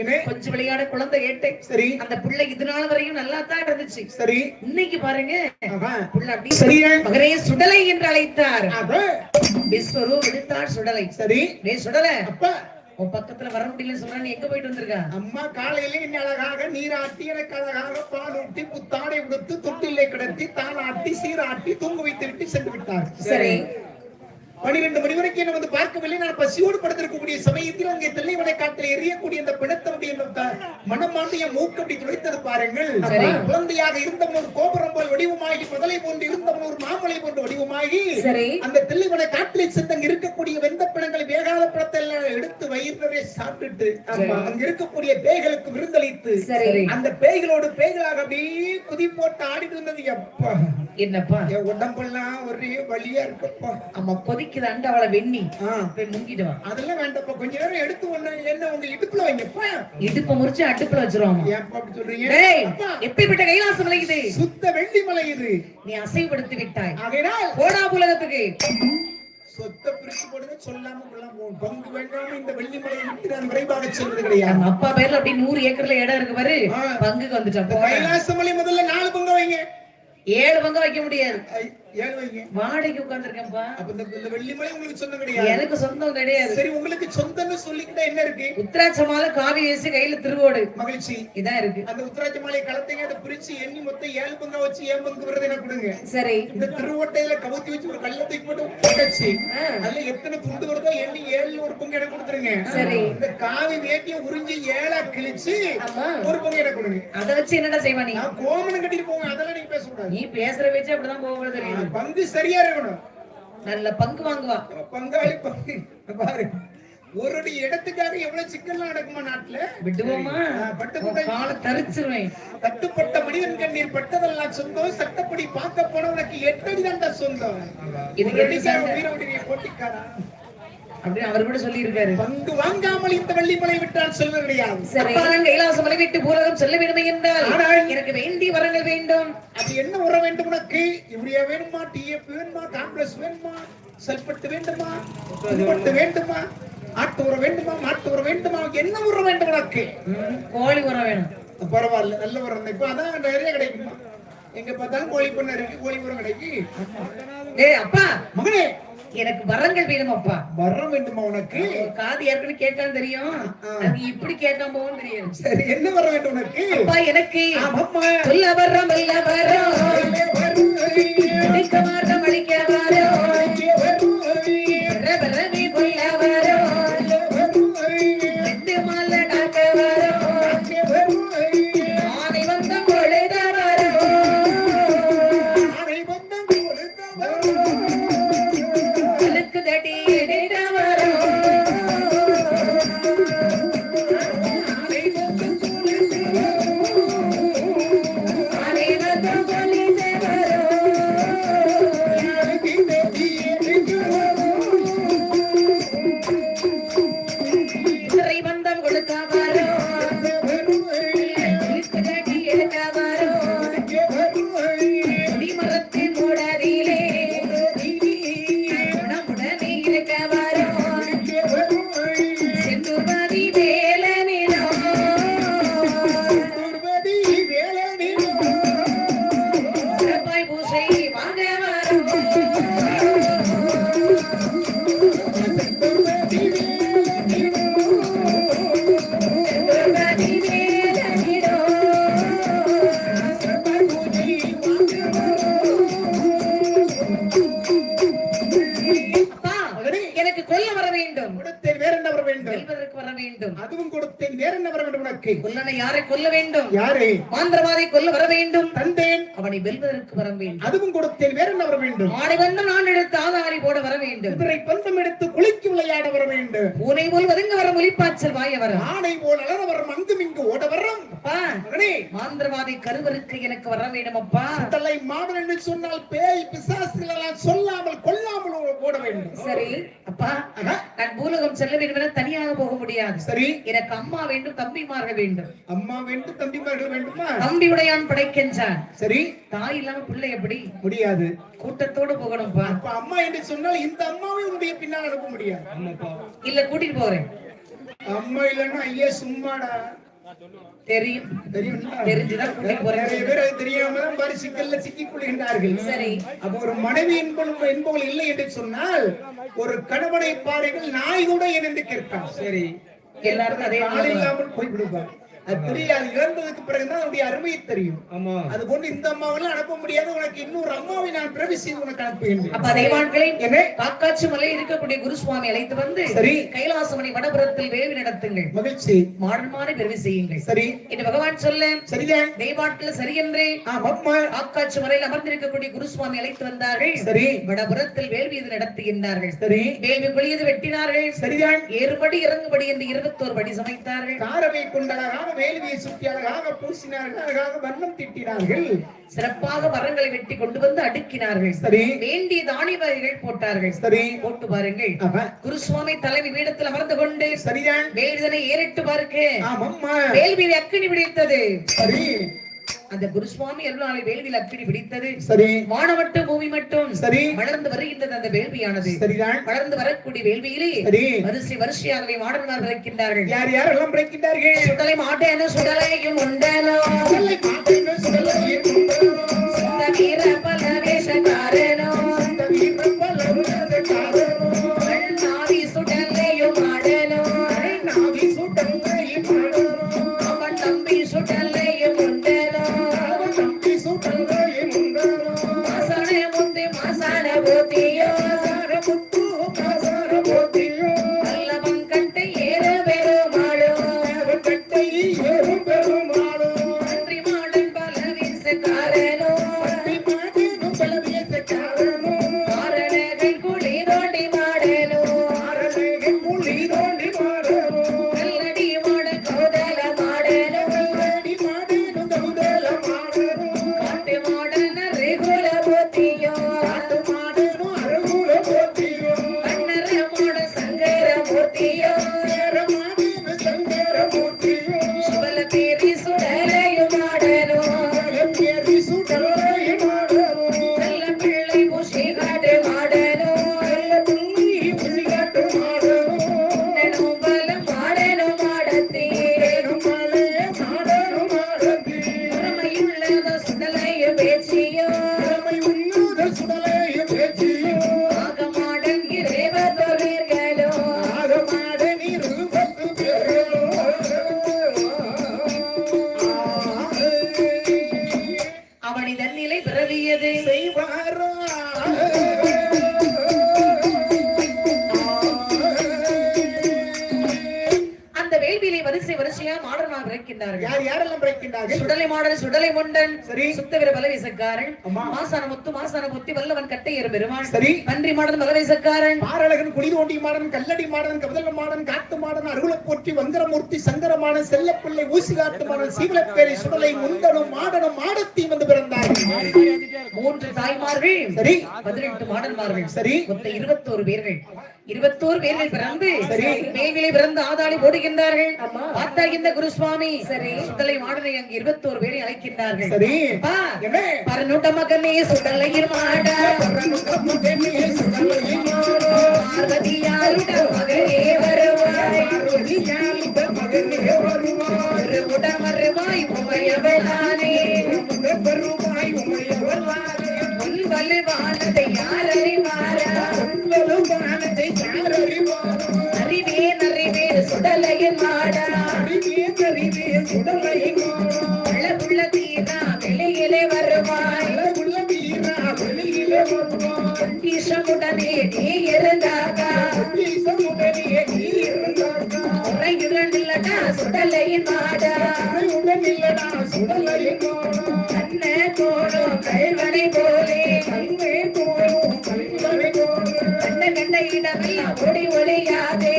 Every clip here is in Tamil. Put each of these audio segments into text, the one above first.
என்ன? கொஞ்சம் விளையாட குழந்தை கேட்டேன் சரி. அந்த பிள்ளை இது நாள் வரையும் நல்லா தான் இருந்துச்சு. சரி. இன்னைக்கு பாருங்க. புள்ள அப்படி சரியா மகனே சுடலை என்று அழைத்தார். அது விஸ்வரூப் விடுத்தார் சுடலை. சரி. டே சுடலை. அப்பா? உன் பக்கத்துல வர முடியலன்னு சொன்னா நீ எங்க போயிட்டு வந்திருக்கா? அம்மா காலையில என்ன அழகாக நீராட்டி எனக்கு அழகாக பால் ஊட்டி புத்தாடை உடுத்து தொட்டிலே கிடத்தி தாளாட்டி சீராட்டி தூங்க வைத்து விட்டு சென்று விட்டார். சரி. பனிரெண்டு மணி வரைக்கும் என்ன வந்து பார்க்கவில்லை. நான் பசியோடு படுத்திருக்கக்கூடிய சமயத்தில் அங்கே தெல்லைவனை காட்டில் எரியக்கூடிய அந்த பிணத்தனுடைய மனமாண்டிய மூக்கு அப்படி துளைத்தது பாருங்கள். குழந்தையாக இருந்தவன் ஒரு கோபுரம் போல் வடிவமாகி முதலை போன்று இருந்தவன் ஒரு மாமலை போன்று வடிவமாகி அந்த தெல்லைவனை காட்டிலே சென்று அங்க இருக்கக்கூடிய வெந்த பிணங்களை வேகாத பழத்தை எல்லாம் எடுத்து வயிறு சாப்பிட்டுட்டு அங்க இருக்கக்கூடிய பேய்களுக்கு விருந்தளித்து அந்த பேய்களோடு பேய்களாக அப்படியே குதி போட்டு ஆடிட்டு இருந்தது. எப்பா. என்னப்பா? என் உடம்பெல்லாம் ஒரே வலியா இருக்கப்பா. ஆமா கொதிக்குது அண்டவளை வெண்ணி. ஆ, போய் முங்கிட்டு வா. அதெல்லாம் வேண்டாப்பா கொஞ்ச நேரம் எடுத்து ஒண்ணு என்ன உங்க இடுப்புல வைங்கப்பா இடுப்ப முறிச்சு அடுப்புல வச்சிருவாங்க. அப்படி சொல்றீங்க? அப்பா, எப்படிப்பட்ட கைலாசம் விளையுது சுத்த வெள்ளி மலை இது. நீ அசைப்படுத்தி விட்டாய். ஆகையினால் போடா புலகத்துக்கு. சொத்த பிரிச்சு போடுங்க சொல்லாம கொள்ளாம பங்கு வேண்டாம இந்த வெள்ளி மலையை விட்டு நான் விரைவாக செல்வது கிடையாது. அவங்க அப்பா பேர்ல அப்படி நூறு ஏக்கர்ல இடம் இருக்கு பாரு. ஆ. பங்குக்கு வந்துட்டான் இந்த போடா. கைலாச மலை முதல்ல நாலு பங்கு வைங்க. ஏழு பங்கு வைக்க முடியாது. ஐ, ஏழு வைங்க. வாடகைக்கு உட்கார்ந்திருக்கேன்ப்பா. அப்ப இந்த இந்த வெள்ளி மலை உங்களுக்கு சொந்தம் கிடையாது. எனக்கு சொந்தம் கிடையாது. சரி உங்களுக்கு சொந்தம்னு சொல்லிக்கிட்டா என்ன இருக்கு? உத்திராட்ச மாலை காவி வேசி கையில திருவோடு. மகிழ்ச்சி. இதான் இருக்கு. அந்த உத்தராட்சி மாலை கலத்தைங்க அதை பிரிச்சு எண்ணி மொத்தம் ஏழு பங்கா வச்சு ஏன் பங்கு விரதம் எனக்கு கொடுங்க. சரி. இந்த திருவட்டையில கவுத்தி வச்சு ஒரு தூக்கி போட்டு போட்டாச்சு ஆ. அதுல எத்தனை துண்டு வருதோ எண்ணி ஏழுல ஒரு பங்கு எனக்கு கொடுத்துருங்க. சரி. இந்த காவி வேட்டிய உறிஞ்சி ஏழா கிழிச்சு ஒரு பங்கு எனக்கு கொடுங்க. அத வச்சு என்னடா செய்வா நீ? நான் கோமணம் கட்டிட்டு போவேன் அதெல்லாம் நீங்க பேசக்கூடாது. நீ பேசுற வச்சு அப்படிதான் போக தெரியும் பங்கு சரியா இருக்கணும். நல்ல பங்கு வாங்குவா. பங்காளி பங்கு. பாரு. ஒரு இடத்துக்காக எவ்வளவு சிக்கல்லாம் நடக்குமா நாட்டுல? விடுவோமா? பட்டு காலை தரிச்சிருவேன். தட்டுப்பட்ட மனிதன் கண்ணீர் பட்டதெல்லாம் சொந்தம். சட்டப்படி பார்க்க போனவனுக்கு எட்டடி தான்டா சொந்தம்? வீரவுடைய போட்டிக்காரா அப்படின்னு அவர் கூட சொல்லி இருக்காரு பங்கு வாங்காமல் இந்த வெள்ளிமலை விட்டால் சொல்வது கிடையாது கைலாச மலை விட்டு பூலகம் செல்ல வேண்டும் என்றால் ஆனால் எனக்கு வேண்டிய வரங்கள் வேண்டும். அது என்ன உர வேண்டும் உனக்கு? இப்படியா வேணுமா? டிஎஃப் வேணுமா? காங்கிரஸ் வேணுமா? செல்பட்டு வேண்டுமா? புதுப்பட்டு வேண்டுமா? ஆட்டு உரம் வேண்டுமா? மாட்டு உரம் வேண்டுமா? என்ன உரம் வேண்டும் உனக்கு? கோழி உரம் வேணும். பரவாயில்ல நல்ல உரம். இப்ப அதான் நிறைய கிடைக்குமா? எங்க பார்த்தாலும் கோழி பண்ண இருக்கு கோழி உரம் கிடைக்கு. ஏய் அப்பா. மகனே எனக்கு வரங்கள் வேணும் அப்பா வரம் வேண்டுமா உனக்கு? உன் காது ஏற்கனவே கேட்டாலும் தெரியும். அது இப்படி கேட்காம போகும் தெரியும் சரி என்ன வர வேண்டும் உனக்கு? அப்பா எனக்கு. சொல்ல வர்றோம் இல்ல வரோம். வரும், அடிக்க வர்றோம் அடிக்க வரோம். வேண்டும். வேற என்ன வர வேண்டும்? வெல்வதற்கு வர வேண்டும். அதுவும் கொடுத்தேன் வேற என்ன வர வேண்டும் உனக்கு? கொல்லனை யாரை கொல்ல வேண்டும்? யாரு? மாந்திரவாதை கொல்ல வர வேண்டும். தந்தேன். அவனை வெல்வதற்கு வர வேண்டும். அதுவும் கொடுத்தேன் வேற என்ன வர வேண்டும்? ஆடை வந்து நான் எடுத்து ஆதாரி போட வர வேண்டும். குதிரை பந்தம் எடுத்து குளிக்கு விளையாட வர வேண்டும். பூனை போல் வதங்க வர ஒளிப்பாய்ச்சல் வாய வர. ஆணை போல் அலற வரும் அங்கும் இங்கு ஓட மகனே. மாந்திரவாதி கருவருக்கு எனக்கு வர வேண்டும் அப்பா. தலை மாடன் என்று சொன்னால் பேய் பிசாசுகள் எல்லாம் சொல்லாமல் கொல்லாமல் ஓட வேண்டும். சரி. அப்பா ஆஹா. நான் பூலகம் செல்ல வேண்டும் தனியாக போக முடியாது. சரி. எனக்கு அம்மா வேண்டும் தம்பிமார்கள் வேண்டும். அம்மா வேண்டும் தம்பிமார்கள் வேண்டுமா? தம்பியுடையான் படைக்கின்றான். சரி. தாய் இல்லாம பிள்ளை எப்படி? முடியாது. கூட்டத்தோடு போகணும்ப்பா அப்ப அம்மா என்று சொன்னால் இந்த அம்மாவை உன்னுடைய பின்னால் அனுப்ப முடியாது. இல்ல கூட்டிட்டு போறேன். அம்மா இல்லைன்னா ஐயா சும்மாடா. தெரியும்? தெரிஞ்சுதான். நிறைய பேர் தெரியாம சிக்கல்ல சிக்கிக் கொள்கின்றார்கள் சரி. அப்ப ஒரு மனைவி என்பவள் என்பவள் இல்லை என்று சொன்னால் ஒரு கணவனை பாருங்கள் நாய் கூட இணைந்து கேட்பான் சரி. எல்லாருக்கும் அதே ஆள் இல்லாமல் போய் விடுவார் அது தெரியாது இழந்ததுக்கு பிறகுதான் அவருடைய அருமை தெரியும். ஆமா. அது போன்று இந்த அம்மாவெல்லாம் அனுப்ப முடியாது. உனக்கு இன்னொரு அம்மாவை நான் பிறவி செய்து உனக்கு அனுப்புகின்றேன் அப்ப வாழ்க்கையை என்ன? காக்காட்சி மலையில் இருக்கக்கூடிய குருசுவாமி அழைத்து வந்து சரி. கைலாசமணி வடபுறத்தில் வேள்வி நடத்துங்கள். மகிழ்ச்சி. மாடன்மாரை பெருமை செய்யுங்கள். சரி. என்று பகவான் சொல்ல சரிதான் தெய்வாட்டில் சரி என்றே. காக்காட்சி மலையில் அமர்ந்திருக்கக்கூடிய குருசுவாமி அழைத்து வந்தார்கள். சரி. வடபுறத்தில் வேள்வி இது நடத்துகின்றார்கள். சரி. வேள்வி பொழியது வெட்டினார்கள். சரிதான். ஏறுபடி இறங்குபடி என்று இருபத்தோரு படி சமைத்தார்கள். காரவை கொண்டு அழகாக வேலுவியை சுற்றி அழகாக பூசினார்கள் அழகாக வண்ணம் திட்டினார்கள். சிறப்பாக மரங்களை வெட்டி கொண்டு வந்து அடுக்கினார்கள். சரி. வேண்டிய தானி வகைகள் போட்டார்கள். சரி. போட்டு பாருங்கள். குருசுவாமி தலைவி பீடத்தில் அமர்ந்து கொண்டு சரிதான். வேலிதனை ஏறிட்டு பார்க்க. ஆமாம்மா வேள்வியில் அக்கினி பிடித்தது. சரி. அந்த குருசுவாமி அருளாலை வேள்வியில் அக்கினி பிடித்தது. சரி. வானமட்டும் பூமி மட்டும் சரி. வளர்ந்து வருகின்றது அந்த வேள்வியானது. சரிதான். வளர்ந்து வரக்கூடிய வேள்வியிலே சரி. வரிசை வரிசையாகவே மாடன்மார்கள் இருக்கின்றார்கள் யார் யாரெல்லாம் பிழைக்கின்றார்கள் சுடலை மாட்டேன சுடலையும் உண்டனோ. வேள்வியிலே வரிசை வரிசையா மாடனாக இருக்கின்றார்கள் யார் யாரெல்லாம் பிறக்கின்றார்கள் சுடலை மாடன் சுடலை முண்டன் சரி. சுத்தவிர பலவேசக்காரன். மாசான முத்து மாசான முத்தி வல்லவன் கட்டை பெருமான் சரி. பன்றி மாடன் பலவேசக்காரன் பாரழகன் குடி தோண்டி மாடன் கல்லடி மாடன் கபதல மாடன் காட்டு மாடன் அருகுல போற்றி வந்திரமூர்த்தி சங்கரமாடன் செல்லப்பிள்ளை ஊசிகாட்டு மாடன் சீவலப்பேரை சுடலை முந்தனும் மாடனும் மாடத்தி வந்து பிறந்தார்கள் மூன்று தாய்மார்கள் சரி. பதினெட்டு மாடன்மார்கள் சரி. மொத்த இருபத்தோரு பேர்கள் இருபத்தோரு பேர்கள் பிறந்து சரி. மேவிலே பிறந்து ஆதாளி பார்த்தால் இந்த குருசுவாமி. சரி. சுடலை மாடனை அங்கு இருபத்தோரு பேரை அழைக்கின்றார்கள். சரி. பா, என்ன பரநூட்ட மகனே சுடலையில் மாட. பார்வதியாருட மகனே வருவாய். உடன் வருவாய் உமையவளானே வலுவானதை ஈசமுடனே நீ இருந்தாகா உரை இரண்டில்லடா சுடலையின் மாடா கண்ண கோடும் கல்வனை போலே. கண்ட கண்ட இடமெல்லாம் ஓடி ஒளியாதே.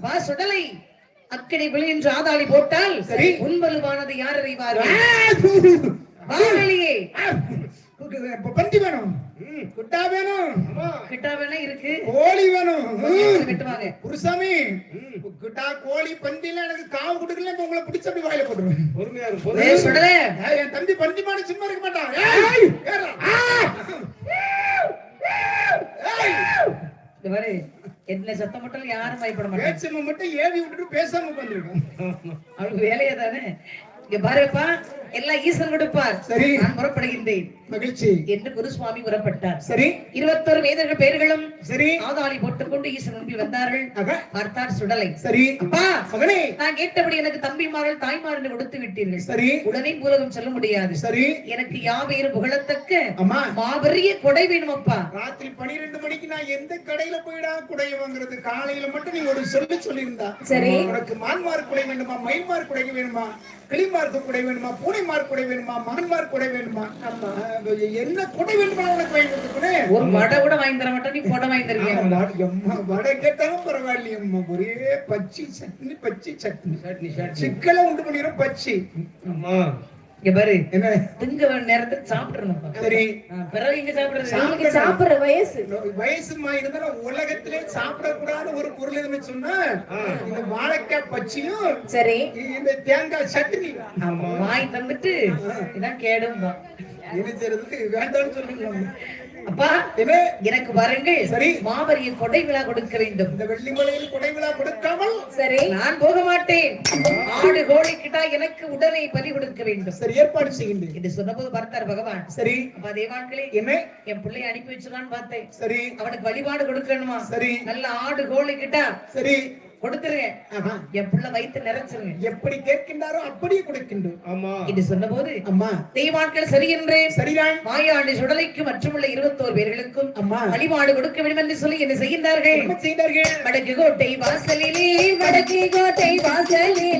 வா சுடலை. அக்கடி விழுகின்ற ஆதாளி போட்டால் சரி. உன்வலுவானது யார் அறிவார்கள்? வா வெளியே பந்தி வேணும். குட்டா வேணும். கிட்டா வேணா இருக்கு. கோழி வேணும். கட்டுவாங்க குருசாமி குட்டா கோழி பந்தில எனக்கு காவு கொடுக்கல இப்ப உங்களை பிடிச்ச அப்படி வாயில போட்டுருவேன். பொறுமையா இரு, ஏய், பொறுமையா இரு. சுடலை. ஏய், என் தம்பி பந்திமான சும்மா இருக்க மாட்டான். இந்த பாரு என்ன சத்தம் மட்டும் யாரும் பயப்பட மாட்டாங்க. பேச்சம மட்டும் ஏவி விட்டுட்டு பேசாம உட்காந்துருக்கோம். அவளுக்கு வேலையே தானே. இங்க பாருப்பா எல்லாம் ஈசன் கொடுப்பார். சரி. நான் புறப்படுகின்றேன். மகிழ்ச்சி. என்று குருசுவாமி புறப்பட்டார். சரி. இருபத்தொரு வேதர்கள் பெயர்களும் சரி. ஆதாளி போட்டுக்கொண்டு ஈசன் முன்பில் வந்தார்கள். பார்த்தார் சுடலை. சரி. அப்பா மகனே நான் கேட்டபடி எனக்கு தம்பிமார்கள் தாய்மார்கள் கொடுத்து விட்டீர்கள். சரி. உடனே பூலகம் சொல்ல முடியாது. சரி. எனக்கு யாவையரும் புகழத்தக்க அம்மா. மாபெரிய கொடை வேணுமப்பா ராத்திரி பனிரெண்டு மணிக்கு நான் எந்த கடையில போயிடா குடைய வாங்குறது? காலையில மட்டும் நீ ஒரு சொல்லு சொல்லியிருந்தா. சரி. உனக்கு மான்மார் குடை வேணுமா மயில்மார் குடை வேணுமா? கிளிமார்க்கு குடை வேணுமா? பூனைமார் குடை வேணுமா? மான்மார் குடை வேணுமா? என்ன குடை வேணுமா உனக்கு வாங்கி கொடுத்துக்கணே ஒரு வடை கூட வாங்கி தர மாட்டேன். நீ கொடை வாங்கி தருவியா? வடை கேட்டாலும் பரவாயில்லையம்மா ஒரே பச்சி சட்னி பச்சி சட்னி. சிக்கலை உண்டு பண்ணிடும் பச்சி. இங்க பாரு. என்ன திங்க வேண்டிய நேரத்துக்கு சாப்பிட்டுறணும்ப்பா சரி. ஆ, பிறகு இங்க சாப்பிடுறது. சாப்பிடுற வயசு. வயசுமா இருந்தாலும் உலகத்திலே சாப்பிடக்கூடாத ஒரு பொருள் எதுன்னு சொன்னா இந்த வாழைக்காய் பச்சியும் சரி. இந்த தேங்காய் சட்னி. வாங்கி தந்துட்டு இதான் செய்யறது வேண்டாம்னு சொல்லுங்க அப்பா எனக்கு பாருங்கள் சரி. மாபெரிய கொடை விழா கொடுக்க வேண்டும். இந்த வெள்ளி மலையில் கொடை விழா கொடுக்காமல். சரி. நான் போக மாட்டேன். ஆடு கோழி கிட்டா எனக்கு உடனே பலி கொடுக்க வேண்டும். சரி ஏற்பாடு செய்கின்றேன். என்று சொன்னபோது பார்த்தார் பகவான். சரி. அப்ப வாழ்க்கையிலே என்ன என் பிள்ளைய அனுப்பி வச்சிருக்கான்னு பார்த்தேன். சரி. அவனுக்கு வழிபாடு கொடுக்கணுமா? சரி. நல்ல ஆடு கோழி கிட்டா சரி. ஆஹா. என் பிள்ளை வயிற்று நிறைச்சிருங்க எப்படி கேட்கின்றாரோ அப்படியே கொடுக்கின்றோம் ஆமா. என்று சொன்னபோது அம்மா. தெய்வாட்கள் சரி என்றேன் சரிதான். மாயாண்டு சுடலைக்கு மற்றுமுள்ள இருபத்தோரு பேர்களுக்கும் அம்மா. வழிபாடு கொடுக்க வேண்டும் என்று சொல்லி என்ன செய்கின்றார்கள். செய்தார்கள்? வடக்கு கோட்டை வாசலிலே வடக்கு கோட்டை வாசலிலே